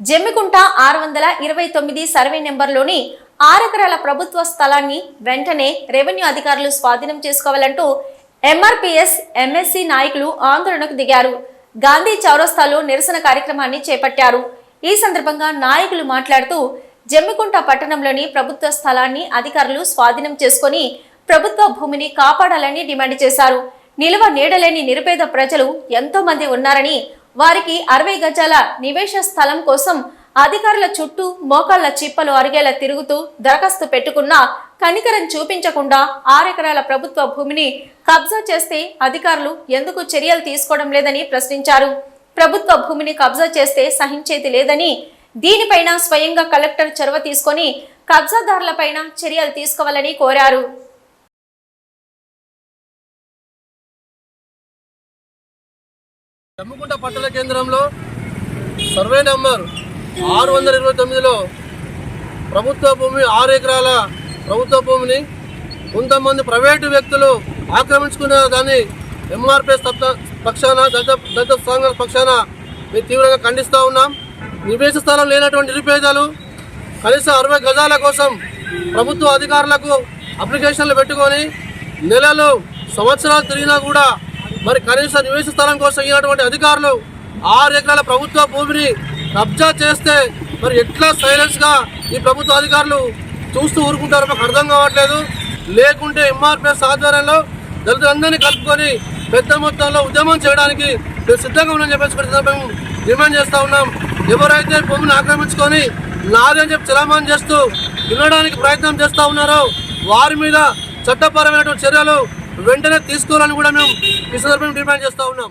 జమ్మికుంట ఆరు వందల ఇరవై తొమ్మిది సర్వే నెంబర్లోని ఆరెకరాల ప్రభుత్వ స్థలాన్ని వెంటనే రెవెన్యూ అధికారులు స్వాధీనం చేసుకోవాలంటూ ఎంఆర్పిఎస్ ఎంఎస్సి నాయకులు ఆందోళనకు దిగారు. గాంధీ చౌరస్తాలో నిరసన కార్యక్రమాన్ని చేపట్టారు. ఈ సందర్భంగా నాయకులు మాట్లాడుతూ జమ్మికుంట పట్టణంలోని ప్రభుత్వ స్థలాన్ని అధికారులు స్వాధీనం చేసుకొని ప్రభుత్వ భూమిని కాపాడాలని డిమాండ్ చేశారు. నిలువ నీడలేని నిరుపేద ప్రజలు ఎంతో మంది ఉన్నారని వారికి అరవై గజాల నివేశ స్థలం కోసం అధికారుల చుట్టూ మోకాళ్ళ చిప్పలు అరిగేలా తిరుగుతూ దరఖాస్తు పెట్టుకున్నా కనికరం చూపించకుండా ఆరెకరాల ప్రభుత్వ భూమిని కబ్జా చేస్తే అధికారులు ఎందుకు చర్యలు తీసుకోవడం లేదని ప్రశ్నించారు. ప్రభుత్వ భూమిని కబ్జా చేస్తే సహించేది లేదని దీనిపైన స్వయంగా కలెక్టర్ చొరవ తీసుకొని కబ్జాదారులపైన చర్యలు తీసుకోవాలని కోరారు. జమ్మికుంట పట్టణ కేంద్రంలో సర్వే నెంబర్ ఆరు వందల ఇరవై తొమ్మిదిలో ప్రభుత్వ భూమి ఆరు ఎకరాల ప్రభుత్వ భూమిని కొంతమంది ప్రైవేటు వ్యక్తులు ఆక్రమించుకున్న దాన్ని ఎంఆర్పిఎస్ పక్షాన దళిత దళిత సంఘాల పక్షాన మేము తీవ్రంగా ఖండిస్తూ ఉన్నాం. నివేశ స్థలం లేనటువంటి నిరుపేదలు కనీసం అరవై గజాల కోసం ప్రభుత్వ అధికారులకు అప్లికేషన్లు పెట్టుకొని నెలలు సంవత్సరాలు తిరిగినా కూడా మరి కనీస నివేశ స్థలం కోసం ఇచ్చినటువంటి అధికారులు ఆరు ఎకరాల ప్రభుత్వ భూమిని కబ్జా చేస్తే మరి ఎట్లా సైలెన్స్గా ఈ ప్రభుత్వ అధికారులు చూస్తూ ఊరుకుంటారో మాకు అర్థం కావట్లేదు. లేకుంటే ఎంఆర్పిఎస్ ఆధ్వర్యంలో దళితులందరినీ కలుపుకొని పెద్ద మొత్తంలో ఉద్యమం చేయడానికి మేము సిద్ధంగా ఉన్నాం చెప్పేసి కూడా సందర్భంగా డిమాండ్ చేస్తూ ఉన్నాం. ఎవరైతే భూమిని ఆక్రమించుకొని నాదని చెప్పి చలామణి చేస్తూ వినడానికి ప్రయత్నం చేస్తూ ఉన్నారో వారి మీద చట్టపరమైనటువంటి చర్యలు వెంటనే తీసుకోవాలని కూడా మేము ఈ సందర్భంగా డిమాండ్ చేస్తూ ఉన్నాం.